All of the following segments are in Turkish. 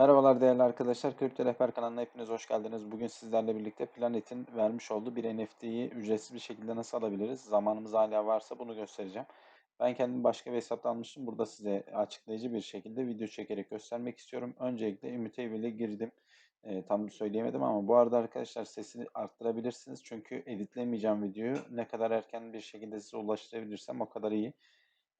Merhabalar değerli arkadaşlar. Kripto Rehber kanalına hepiniz hoş geldiniz. Bugün sizlerle birlikte Planet'in vermiş olduğu bir NFT'yi ücretsiz bir şekilde nasıl alabiliriz? Zamanımız hala varsa bunu göstereceğim. Ben kendim başka bir hesaptan almıştım. Burada size açıklayıcı bir şekilde video çekerek göstermek istiyorum. Öncelikle Immutable'e girdim. E, tam söyleyemedim ama bu arada arkadaşlar sesini arttırabilirsiniz. Çünkü editlemeyeceğim videoyu. Ne kadar erken bir şekilde size ulaştırabilirsem o kadar iyi.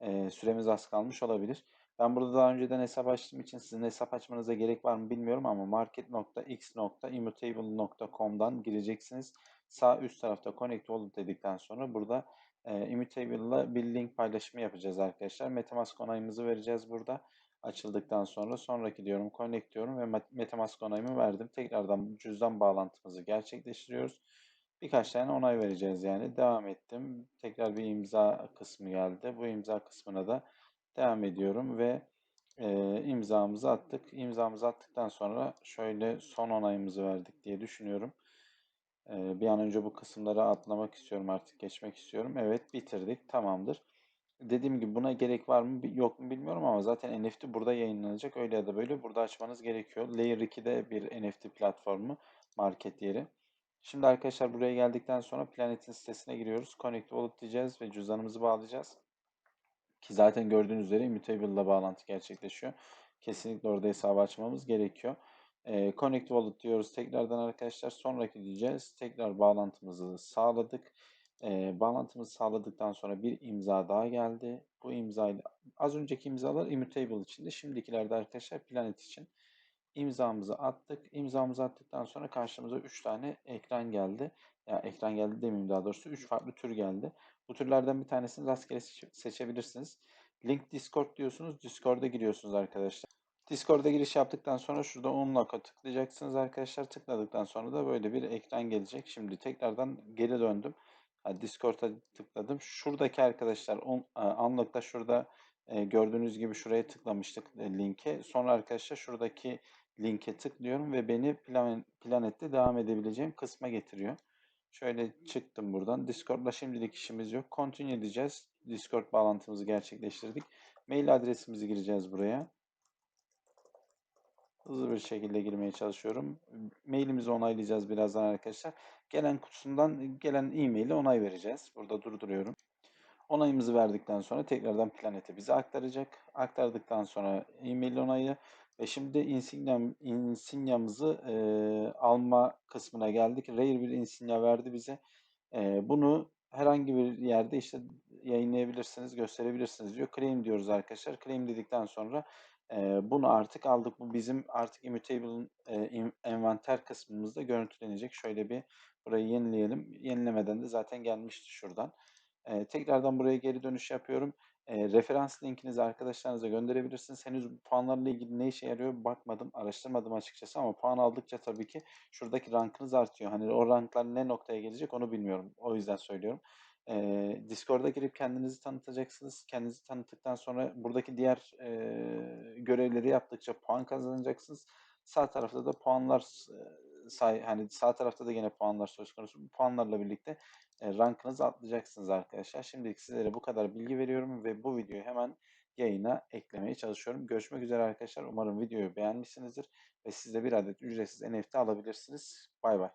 E, süremiz az kalmış olabilir. Ben burada daha önceden hesap açtığım için sizin hesap açmanıza gerek var mı bilmiyorum ama market.x.immutable.com'dan gireceksiniz. Sağ üst tarafta Connect Wallet dedikten sonra burada e, Immutable bir link paylaşımı yapacağız arkadaşlar. Metamask onayımızı vereceğiz burada. Açıldıktan sonra sonraki diyorum Connect diyorum ve Metamask onayımı verdim. Tekrardan cüzdan bağlantımızı gerçekleştiriyoruz. Birkaç tane onay vereceğiz yani. Devam ettim. Tekrar bir imza kısmı geldi. Bu imza kısmına da Devam ediyorum ve e, imzamızı attık. İmzamızı attıktan sonra şöyle son onayımızı verdik diye düşünüyorum. E, bir an önce bu kısımları atlamak istiyorum artık geçmek istiyorum. Evet bitirdik tamamdır. Dediğim gibi buna gerek var mı yok mu bilmiyorum ama zaten NFT burada yayınlanacak. Öyle ya da böyle burada açmanız gerekiyor. Layer 2'de bir NFT platformu market yeri. Şimdi arkadaşlar buraya geldikten sonra Planet'in sitesine giriyoruz. Connect Wallet diyeceğiz ve cüzdanımızı bağlayacağız. Ki zaten gördüğünüz üzere Immutable ile bağlantı gerçekleşiyor. Kesinlikle orada hesabı açmamız gerekiyor. E, Connect Wallet diyoruz tekrardan arkadaşlar. Sonraki diyeceğiz. Tekrar bağlantımızı sağladık. E, bağlantımızı sağladıktan sonra bir imza daha geldi. Bu imzayla az önceki imzalar Immutable içindi. Şimdikilerde arkadaşlar Planet için imzamızı attık. İmzamızı attıktan sonra karşımıza 3 tane ekran geldi. Ya ekran geldi demeyeyim daha doğrusu 3 farklı tür geldi. Bu türlerden bir tanesini rastgele seçebilirsiniz. Link Discord diyorsunuz. Discord'a giriyorsunuz arkadaşlar. Discord'a giriş yaptıktan sonra şurada unlock'a tıklayacaksınız arkadaşlar. Tıkladıktan sonra da böyle bir ekran gelecek. Şimdi tekrardan geri döndüm. Discord'a tıkladım. Şuradaki arkadaşlar unlock'ta şurada e, gördüğünüz gibi şuraya tıklamıştık e, linke. Sonra arkadaşlar şuradaki linke tıklıyorum ve beni plan, planette devam edebileceğim kısma getiriyor. Şöyle çıktım buradan. Discord'la şimdilik işimiz yok. Continue diyeceğiz. Discord bağlantımızı gerçekleştirdik. Mail adresimizi gireceğiz buraya. Hızlı bir şekilde girmeye çalışıyorum. Mailimizi onaylayacağız birazdan arkadaşlar. Gelen kutusundan gelen e-mail'e onay vereceğiz. Burada durduruyorum. Onayımızı verdikten sonra tekrardan planete bize aktaracak. Aktardıktan sonra e-mail onayı ve şimdi insignam, insignamızı e, alma kısmına geldik. Rare bir insignia verdi bize. E, bunu herhangi bir yerde işte yayınlayabilirsiniz, gösterebilirsiniz diyor. Claim diyoruz arkadaşlar. Claim dedikten sonra e, bunu artık aldık. Bu bizim artık Immutable'ın e, envanter kısmımızda görüntülenecek. Şöyle bir burayı yenileyelim. Yenilemeden de zaten gelmişti şuradan. E, tekrardan buraya geri dönüş yapıyorum. E, referans linkinizi arkadaşlarınıza gönderebilirsiniz. Henüz puanlarla ilgili ne işe yarıyor bakmadım, araştırmadım açıkçası ama puan aldıkça tabii ki şuradaki rankınız artıyor. Hani o ranklar ne noktaya gelecek onu bilmiyorum. O yüzden söylüyorum. E, Discord'a girip kendinizi tanıtacaksınız. Kendinizi tanıttıktan sonra buradaki diğer e, görevleri yaptıkça puan kazanacaksınız. Sağ tarafta da puanlar say hani sağ tarafta da yine puanlar söz konusu. Bu puanlarla birlikte e, rankınızı atlayacaksınız arkadaşlar. Şimdilik sizlere bu kadar bilgi veriyorum ve bu videoyu hemen yayına eklemeye çalışıyorum. Görüşmek üzere arkadaşlar. Umarım videoyu beğenmişsinizdir ve siz de bir adet ücretsiz NFT alabilirsiniz. Bay bay.